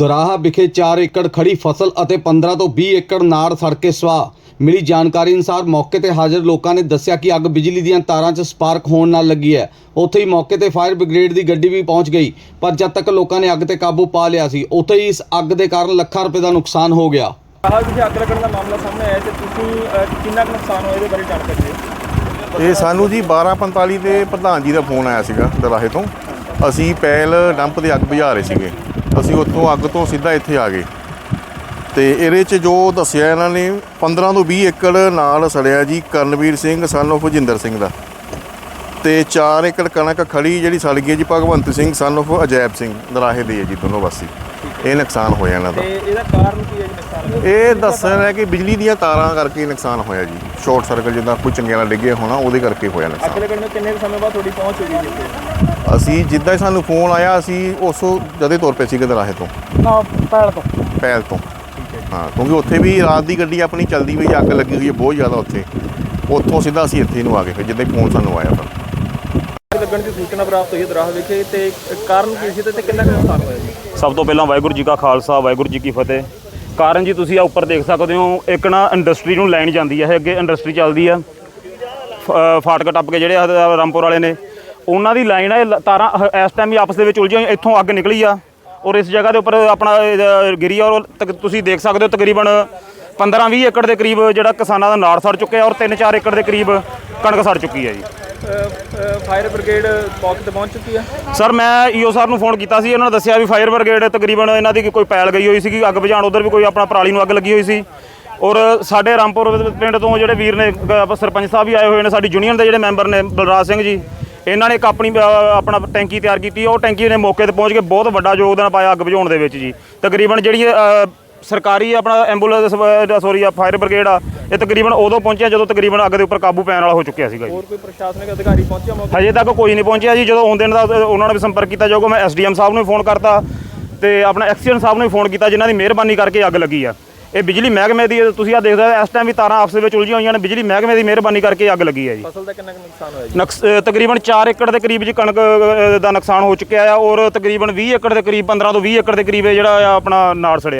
ਦੁਰਾਹਾ ਵਿਖੇ 4 ਏਕੜ ਖੜੀ ਫਸਲ ਅਤੇ 15 ਤੋਂ 20 ਏਕੜ ਨਾੜ ਸੜ ਕੇ ਸਵਾਹ। ਮਿਲੀ ਜਾਣਕਾਰੀ ਅਨੁਸਾਰ ਮੌਕੇ ਤੇ ਹਾਜ਼ਰ ਲੋਕਾਂ ਨੇ ਦੱਸਿਆ ਕਿ ਅੱਗ ਬਿਜਲੀ ਦੀਆਂ ਤਾਰਾਂ 'ਚ ਸਪਾਰਕ ਹੋਣ ਨਾਲ ਲੱਗੀ ਹੈ। ਉੱਥੇ ਹੀ ਮੌਕੇ ਤੇ ਫਾਇਰ ਬ੍ਰਿਗੇਡ ਦੀ ਗੱਡੀ ਵੀ ਪਹੁੰਚ ਗਈ ਪਰ ਜਦ ਤੱਕ ਲੋਕਾਂ ਨੇ ਅੱਗ ਤੇ ਕਾਬੂ ਪਾ ਲਿਆ ਸੀ ਉੱਥੇ ਹੀ ਇਸ ਅੱਗ ਦੇ ਕਾਰਨ ਲੱਖਾਂ ਰੁਪਏ ਦਾ ਨੁਕਸਾਨ ਹੋ ਗਿਆ। ਆਹ ਵਿਖੇ ਅੱਗ ਲੱਗਣ ਦਾ ਮਾਮਲਾ ਸਾਹਮਣੇ ਆਇਆ ਤੇ ਤੁਸੀਂ ਅਹ, ਕਿੰਨਾ ਕੁ ਨੁਕਸਾਨ ਹੋਇਆ ਇਹਦੇ ਬਾਰੇ ਜਾਣਕਾਰੀ ਦਿਓ। ਇਹ ਸਾਨੂੰ ਜੀ 12:45 ਤੇ ਪ੍ਰਧਾਨ ਜੀ ਦਾ ਫੋਨ ਆਇਆ ਸੀਗਾ ਦਰਾਹੇ ਤੋਂ। ਅਸੀਂ ਪਹਿਲ ਡੰਪ ਦੇ ਅੱਗ ਬੁਝਾ ਰਹੇ ਸੀਗੇ। ਅਸੀਂ ਉੱਥੋਂ ਅੱਗ ਤੋਂ ਸਿੱਧਾ ਇੱਥੇ ਆ ਗਏ। ਤੇ ਇਹਦੇ 'ਚ ਜੋ ਦੱਸਿਆ ਇਹਨਾਂ ਨੇ 15 ਤੋਂ 20 ਏਕੜ ਨਾਲ ਸੜਿਆ ਜੀ ਕਰਨਵੀਰ ਸਿੰਘ ਸਨ of ਭੁਜਿੰਦਰ ਸਿੰਘ ਦਾ। ਤੇ 4 ਏਕੜ ਕਣਕ ਖੜੀ ਜਿਹੜੀ ਸੜ ਗਈ ਹੈ ਜੀ ਭਗਵੰਤ ਸਿੰਘ ਸਨ of ਅਜੈਬ ਸਿੰਘ ਦਰਾਹੇ ਦੇ ਜੀ ਦੋਨੋਂ ਵਾਸੀ। ਇਹ ਨੁਕਸਾਨ ਹੋਇਆ ਇਹਨਾਂ ਦਾ। ਤੇ ਇਹਦਾ ਕਾਰਨ ਕੀ ਹੈ ਜੀ ਨੁਕਸਾਨ ਦਾ? ਇਹ ਦੱਸ ਰਿਹਾ ਹੈ ਕਿ ਬਿਜਲੀ ਦੀਆਂ ਤਾਰਾਂ ਕਰਕੇ ਨੁਕਸਾਨ ਹੋਇਆ ਜੀ। ਸ਼ਾਰਟ ਸਰਕਟ ਜਿੱਦਾਂ ਕੋਈ ਚੰਗਿਆਲਾ ਡਿੱਗਿਆ ਹੋਣਾ ਉਹਦੇ ਕਰਕੇ ਹੋਇਆ ਨੁਕਸਾਨ। ਨੂੰ ਕਿੰਨੇ ਸਮੇਂ ਬਾਅਦ ਤੁਹਾਡੀ ਪਹੁੰਚ ਹੋਈ ਜੀ ਇੱਥੇ? ਅਸੀਂ ਜਿੱਦਾਂ ਹੀ ਸਾਨੂੰ ਫੋਨ ਆਇਆ ਅਸੀਂ ਉਸੋਂ ਜਦੇ ਤੁਰ ਪਏ ਸੀਗੇ ਦਰਾਹੇ ਤੋਂ। ਨਾ ਪੈਲ ਤੋਂ। ਪਹਿਲ ਤੋਂ। ਹਾਂ ਕਿਉਂਕਿ ਉੱਥੇ ਵੀ ਰਾਤ ਦੀ ਗੱਡੀ ਆਪਣੀ ਚੱਲਦੀ ਪਈ ਅੱਗ ਲੱਗੀ ਹੋਈ ਹੈ ਬਹੁਤ ਜ਼ਿਆਦਾ ਉੱਥੇ। ਉੱਥੋਂ ਸਿੱਧਾ ਅਸੀਂ ਇੱਥੇ ਨੂੰ ਆ ਗਏ ਫਿਰ ਜਿੱਦਾਂ ਹੀ ਫੋਨ ਸਾਨੂੰ ਆਇਆ ਤਾਂ ਲੱਗਣ ਦੀ ਸੂਚਨਾ ਪ੍ਰਾਪਤ ਹੋਈ ਹੈ ਦਰਾਹ ਵਿਖੇ ਤੇ ਕਾਰਨ ਕੀ ਸੀ ਤੇ ਤੇ ਕਿੰਨਾ ਕੁ ਨੁਕਸਾਨ ਹੋਇਆ ਜੀ? ਸਭ ਤੋਂ ਪਹਿਲਾਂ ਵਾਹਿਗੁਰੂ ਜੀ ਕਾ ਖਾਲਸਾ ਵਾਹਿਗੁਰੂ ਜੀ ਕੀ ਫਤਿਹ। ਕਾਰਨ ਜੀ ਤੁਸੀਂ ਆ ਉੱਪਰ ਦੇਖ ਸਕਦੇ ਹੋ ਇੱਕ ਨਾ ਇੰਡਸਟਰੀ ਨੂੰ ਲਾਈਨ ਜਾਂਦੀ ਹੈ ਇਹ ਅੱਗੇ ਇੰਡਸਟਰੀ ਚੱਲਦੀ ਆ। ਫ- ਫਾਟਕ ਟੱਪ ਕੇ ਜਿਹੜੇ ਆ ਰਾਮਪੁਰ ਵਾਲੇ ਨੇ ਉਹਨਾਂ ਦੀ ਲਾਈਨ ਲ- ਤਾਰਾਂ ਇਸ ਟਾਈਮ ਹੀ ਆਪਸ ਦੇ ਵਿੱਚ ਉਲਝੀਆਂ ਹੋਈਆਂ। ਇੱਥੋਂ ਅੱਗ ਨਿਕਲੀ ਆ। ਔਰ ਇਸ ਜਗ੍ਹਾ ਦੇ ਉੱਪਰ ਆਪਣਾ ਗਿਰੀ ਆ ਔਰ ਤੁਸੀਂ ਦੇਖ ਸਕਦੇ ਹੋ ਤਕਰੀਬਨ 15-20 ਏਕੜ ਦੇ ਕਰੀਬ ਜਿਹੜਾ ਕਿਸਾਨਾਂ ਦਾ ਨਾੜ ਸੜ ਚੁੱਕਿਆ ਔਰ 3-4 ਏਕੜ ਦੇ ਕਰੀਬ ਕਣਕ ਸੜ ਚੁੱਕੀ ਹੈ ਜੀ। ਫਾਇਰ ਬ੍ਰਿਗੇਡ ਮੌਕੇ ਤੇ ਪਹੁੰਚ ਚੁੱਕੀ ਹੈ ਸਰ ਮੈਂ ਈਓ ਸਰ ਨੂੰ ਫੋਨ ਕੀਤਾ ਸੀ ਉਹਨਾਂ ਨੇ ਦੱਸਿਆ ਵੀ ਫਾਇਰ ਬ੍ਰਿਗੇਡ ਤਕਰੀਬਨ ਇਹਨਾਂ ਦੀ ਕੋਈ ਪੈਲ ਗਈ ਹੋਈ ਸੀਗੀ ਅੱਗ ਬੁਝਾਉਣ ਉਧਰ ਵੀ ਕੋਈ ਆਪਣਾ ਪਰਾਲੀ ਨੂੰ ਅੱਗ ਲੱਗੀ ਹੋਈ ਸੀ। ਔਰ ਸਾਡੇ ਰਾਮਪੁਰ ਪਿੰਡ ਤੋਂ ਜਿਹੜੇ ਵੀਰ ਨੇ ਸਰਪੰਚ ਸਾਹਿਬ ਵੀ ਆਏ ਹੋਏ ਨੇ ਸਾਡੀ ਯੂਨੀਅਨ ਦੇ ਜਿਹੜੇ ਮੈਂਬਰ ਨੇ ਬਲਰਾਜ ਸਿੰਘ ਜੀ ਇਹਨਾਂ ਨੇ ਇੱਕ ਆਪਣੀ ਆਪਣਾ ਟੈਂਕੀ ਤਿਆਰ ਕੀਤੀ ਉਹ ਟੈਂਕੀ ਨੇ ਮੌਕੇ ਤੇ ਪਹੁੰਚ ਕੇ ਬਹੁਤ ਵੱਡਾ ਯੋਗਦਾਨ ਪਾਇਆ ਅੱਗ ਬੁਝਾਉਣ ਦੇ ਵਿੱਚ ਜੀ। ਤਕਰੀਬਨ ਜਿਹੜੀ ਸਰਕਾਰੀ ਆਪਣਾ ਐਂਬੂਲੈਂਸ ਸੌਰੀ ਆ ਫਾਇਰ ਬ੍ਰਿਗੇਡ ਆ ਇਹ ਤਕਰੀਬਨ ਉਦੋਂ ਪਹੁੰਚਿਆ ਜਦੋਂ ਤਕਰੀਬਨ ਅੱਗ ਦੇ ਉੱਪਰ ਕਾਬੂ ਪੈਣ ਵਾਲਾ ਹੋ ਚੁੱਕਿਆ ਸੀਗਾ ਜੀ। ਹੋਰ ਕੋਈ ਪ੍ਰਸ਼ਾਸਨਿਕ ਅਧਿਕਾਰੀ ਪਹੁੰਚਿਆ ਮੌਕੇ ਹਜੇ ਤੱਕ ਕੋਈ ਨਹੀਂ ਪਹੁੰਚਿਆ ਜੀ ਜਦੋਂ ਆਉਂਦੇ ਨੇ ਤਾਂ ਉਹਨਾਂ ਨਾਲ ਵੀ ਸੰਪਰਕ ਕੀਤਾ ਜਾਊਗਾ। ਮੈਂ ਐਸਡੀਐਮ ਸਾਹਿਬ ਨੂੰ ਵੀ ਫੋਨ ਕਰਤਾ ਤੇ ਆਪਣਾ ਐਕਸੀਡੈਂਟ ਸਾਹਿਬ ਨੂੰ ਵੀ ਫੋਨ ਕੀਤਾ ਜਿਨ੍ਹਾਂ ਦੀ ਮਿਹਰਬਾਨੀ ਕਰਕੇ ਅੱਗ ਲੱਗੀ ਆ। ਇਹ ਬਿਜਲੀ ਮਹਿਕਮੇ ਦੀ ਤੁਸੀਂ ਆ ਦੇਖਦੇ ਹੋ ਇਸ ਟਾਈਮ ਵੀ ਤਾਰਾਂ ਆਪਸ ਦੇ ਵਿੱਚ ਉਲਝੀਆਂ ਹੋਈਆਂ ਨੇ ਬਿਜਲੀ ਮਹਿਕਮੇ ਦੀ ਮਿਹਰਬਾਨੀ ਕਰਕੇ ਅੱਗ ਲੱਗੀ ਆ ਜੀ। ਫਸਲ ਦਾ ਕਿੰਨਾ ਕੁ ਨੁਕਸਾਨ ਹੋਇਆ ਜੀ? ਨਕਸ ਅ, ਤਕਰੀਬਨ 4 ਏਕੜ ਦੇ ਕਰੀਬ ਜੀ ਕਣਕ ਅ, ਦਾ ਨੁਕਸਾਨ ਹੋ ਚੁੱਕਿਆ ਆ ਔਰ ਤਕਰੀਬਨ 20 ਏਕੜ ਦੇ ਕਰੀਬ 15 ਤੋਂ 20 ਏਕੜ ਦੇ ਕਰੀਬ ਇਹ ਜਿਹੜਾ ਆ ਆਪਣਾ ਨਾੜ ਸੜਿਆ।